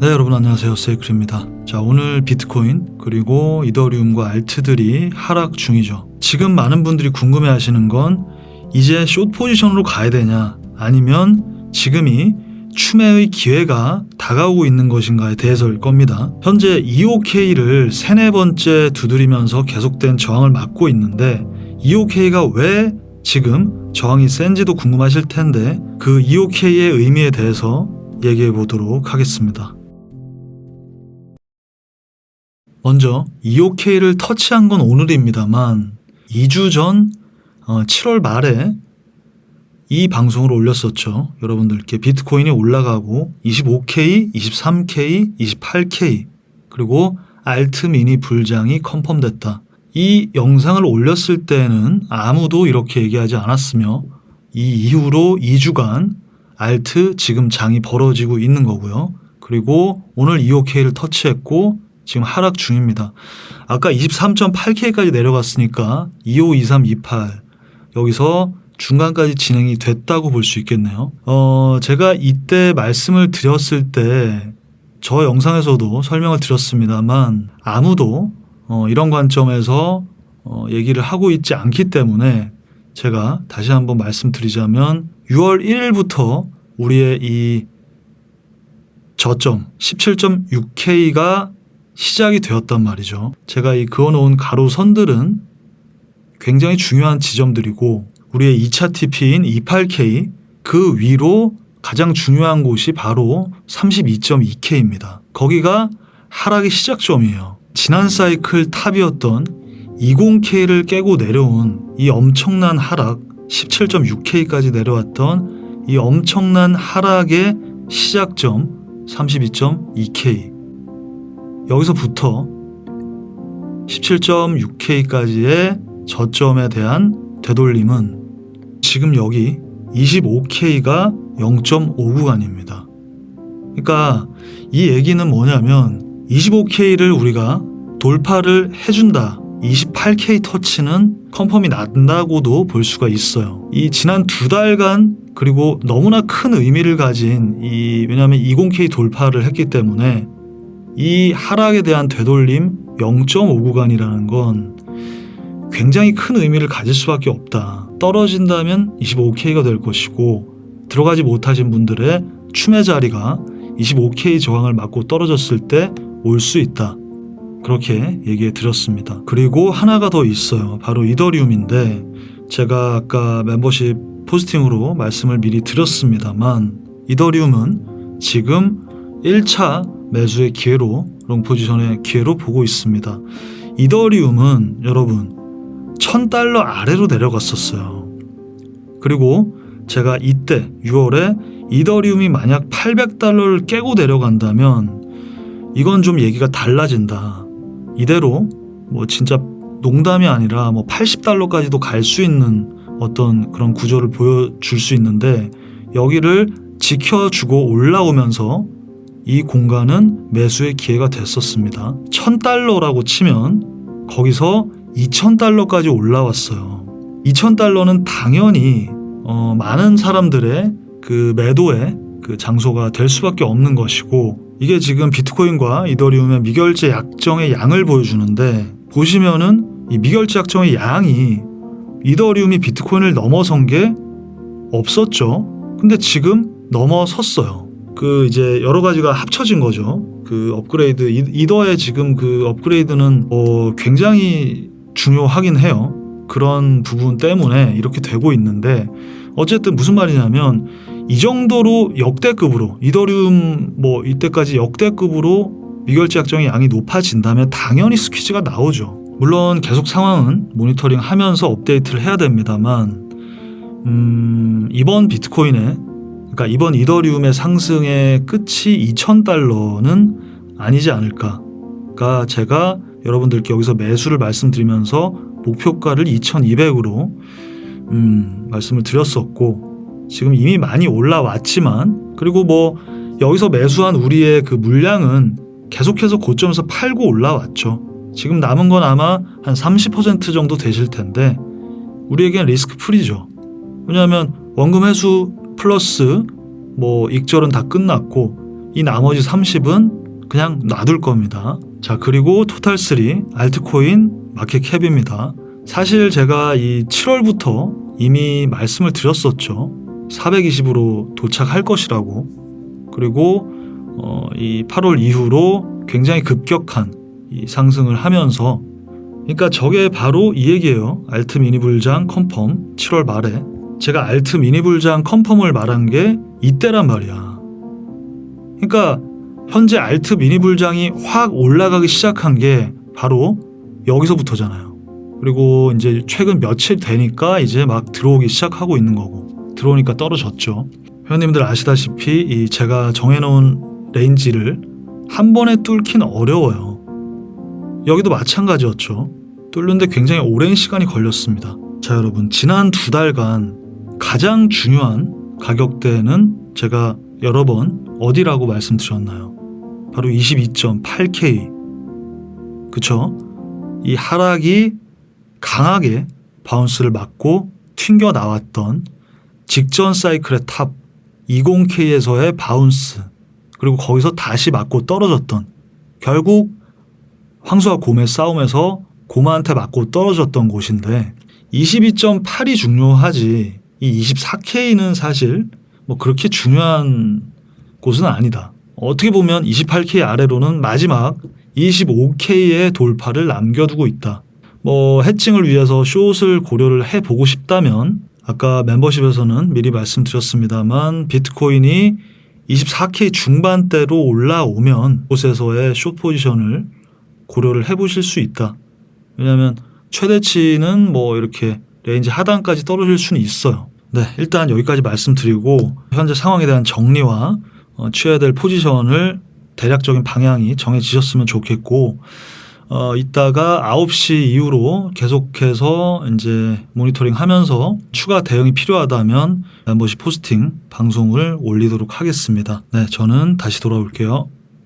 네, 여러분 안녕하세요. 세이클입니다. 자, 오늘 비트코인 그리고 이더리움과 알트들이 하락 중이죠. 지금 많은 분들이 궁금해 하시는 건 이제 숏 포지션으로 가야 되냐 아니면 지금이 추매의 기회가 다가오고 있는 것인가에 대해서일 겁니다. 현재 EOK를 세네 번째 두드리면서 계속된 저항을 막고 있는데 EOK가 왜 지금 저항이 센지도 궁금하실 텐데 그 EOK의 의미에 대해서 얘기해 보도록 하겠습니다. 먼저 EOK를 터치한 건 오늘입니다만 2주 전 어, 7월 말에 이 방송을 올렸었죠. 여러분들께 비트코인이 올라가고 25K, 23K, 28K 그리고 알트 미니 불장이 컨펌됐다. 이 영상을 올렸을 때는 아무도 이렇게 얘기하지 않았으며 이 이후로 2주간 알트 지금 장이 벌어지고 있는 거고요. 그리고 오늘 2OK를 터치했고 지금 하락 중입니다. 아까 23.8K까지 내려갔으니까 25, 23, 28 여기서 중간까지 진행이 됐다고 볼 수 있겠네요. 어, 제가 이때 말씀을 드렸을 때 저 영상에서도 설명을 드렸습니다만 아무도 어, 이런 관점에서 어, 얘기를 하고 있지 않기 때문에 제가 다시 한번 말씀드리자면 6월 1일부터 우리의 이 저점 17.6K가 시작이 되었단 말이죠. 제가 이 그어놓은 가로 선들은 굉장히 중요한 지점들이고 우리의 2차 TP인 28K 그 위로 가장 중요한 곳이 바로 32.2K입니다. 거기가 하락의 시작점이에요. 지난 사이클 탑이었던 20K를 깨고 내려온 이 엄청난 하락 17.6K까지 내려왔던 이 엄청난 하락의 시작점 32.2K 여기서부터 17.6K까지의 저점에 대한 되돌림은 지금 여기 25K가 0.5 구간입니다. 그러니까 이 얘기는 뭐냐면 25K를 우리가 돌파를 해준다. 28K 터치는 컨펌이 난다고도 볼 수가 있어요. 이 지난 두 달간 그리고 너무나 큰 의미를 가진 이 왜냐하면 20K 돌파를 했기 때문에 이 하락에 대한 되돌림 0.5구간이라는 건 굉장히 큰 의미를 가질 수밖에 없다. 떨어진다면 25K가 될 것이고 들어가지 못하신 분들의 추매 자리가 25K 저항을 맞고 떨어졌을 때 올 수 있다. 그렇게 얘기해 드렸습니다. 그리고 하나가 더 있어요. 바로 이더리움인데 제가 아까 멤버십 포스팅으로 말씀을 미리 드렸습니다만 이더리움은 지금 1차 매수의 기회로 롱 포지션의 기회로 보고 있습니다. 이더리움은 여러분 1000달러 아래로 내려갔었어요. 그리고 제가 이때 6월에 이더리움이 만약 800달러를 깨고 내려간다면 이건 좀 얘기가 달라진다. 이대로 뭐 진짜 농담이 아니라 뭐 80달러까지도 갈 수 있는 어떤 그런 구조를 보여줄 수 있는데 여기를 지켜주고 올라오면서 이 공간은 매수의 기회가 됐었습니다. 1000달러라고 치면 거기서 2000달러까지 올라왔어요. 2000달러는 당연히 어, 많은 사람들의 그 매도의 그 장소가 될 수밖에 없는 것이고 이게 지금 비트코인과 이더리움의 미결제 약정의 양을 보여주는데 보시면은 이 미결제 약정의 양이 이더리움이 비트코인을 넘어선 게 없었죠. 근데 지금 넘어섰어요. 그 이제 여러 가지가 합쳐진 거죠. 그 업그레이드 이- 이더의 지금 그 업그레이드는 어 굉장히 중요하긴 해요. 그런 부분 때문에 이렇게 되고 있는데 어쨌든 무슨 말이냐면 이 정도로 역대급으로 이더리움 뭐 이때까지 역대급으로 미결제 약정의 양이 높아진다면 당연히 스퀴즈가 나오죠. 물론 계속 상황은 모니터링 하면서 업데이트를 해야 됩니다만 음, 이번 비트코인의 그러니까 이번 이더리움의 상승의 끝이 2,000달러는 아니지 않을까가 제가 여러분들께 여기서 매수를 말씀드리면서 목표가를 2,200으로 음, 말씀을 드렸었고 지금 이미 많이 올라왔지만 그리고 뭐 여기서 매수한 우리의 그 물량은 계속해서 고점에서 팔고 올라왔죠. 지금 남은 건 아마 한 30% 정도 되실 텐데 우리에겐 리스크 프리죠. 왜냐하면 원금 회수 플러스 뭐 익절은 다 끝났고 이 나머지 30은 그냥 놔둘 겁니다. 자, 그리고 토탈 3 알트코인 마켓 캡입니다. 사실 제가 이 7월부터 이미 말씀을 드렸었죠. 420으로 도착할 것이라고. 그리고 어, 이 8월 이후로 굉장히 급격한 이 상승을 하면서 그러니까 저게 바로 이 얘기예요. 알트 미니 불장 컨펌 7월 말에 제가 알트 미니 불장 컨펌을 말한 게 이때란 말이야. 그러니까 현재 알트 미니 불장이 확 올라가기 시작한 게 바로 여기서부터잖아요. 그리고 이제 최근 며칠 되니까 이제 막 들어오기 시작하고 있는 거고 들어오니까 떨어졌죠. 회원님들 아시다시피 이 제가 정해놓은 레인지를 한 번에 뚫긴 어려워요. 여기도 마찬가지였죠. 뚫는데 굉장히 오랜 시간이 걸렸습니다. 자, 여러분, 지난 두 달간 가장 중요한 가격대는 제가 여러 번 어디라고 말씀드렸나요? 바로 22.8K. 그쵸? 이 하락이 강하게 바운스를 맞고 튕겨 나왔던 직전 사이클의 탑 20K에서의 바운스 그리고 거기서 다시 맞고 떨어졌던 결국 황소와 곰의 싸움에서 곰한테 맞고 떨어졌던 곳인데 22.8이 중요하지 이 24K는 사실 뭐 그렇게 중요한 곳은 아니다. 어떻게 보면 28K 아래로는 마지막 25K의 돌파를 남겨두고 있다. 뭐 해칭을 위해서 숏을 고려를 해보고 싶다면 아까 멤버십에서는 미리 말씀드렸습니다만 비트코인이 24K 중반대로 올라오면 곳에서의 숏 포지션을 고려를 해보실 수 있다. 왜냐하면 최대치는 뭐 이렇게 레인지 하단까지 떨어질 수는 있어요. 네, 일단 여기까지 말씀드리고 현재 상황에 대한 정리와 어, 취해야 될 포지션을 대략적인 방향이 정해지셨으면 좋겠고 어, 이따가 9시 이후로 계속해서 이제 모니터링 하면서 추가 대응이 필요하다면 멤버십 포스팅 방송을 올리도록 하겠습니다. 네, 저는 다시 돌아올게요.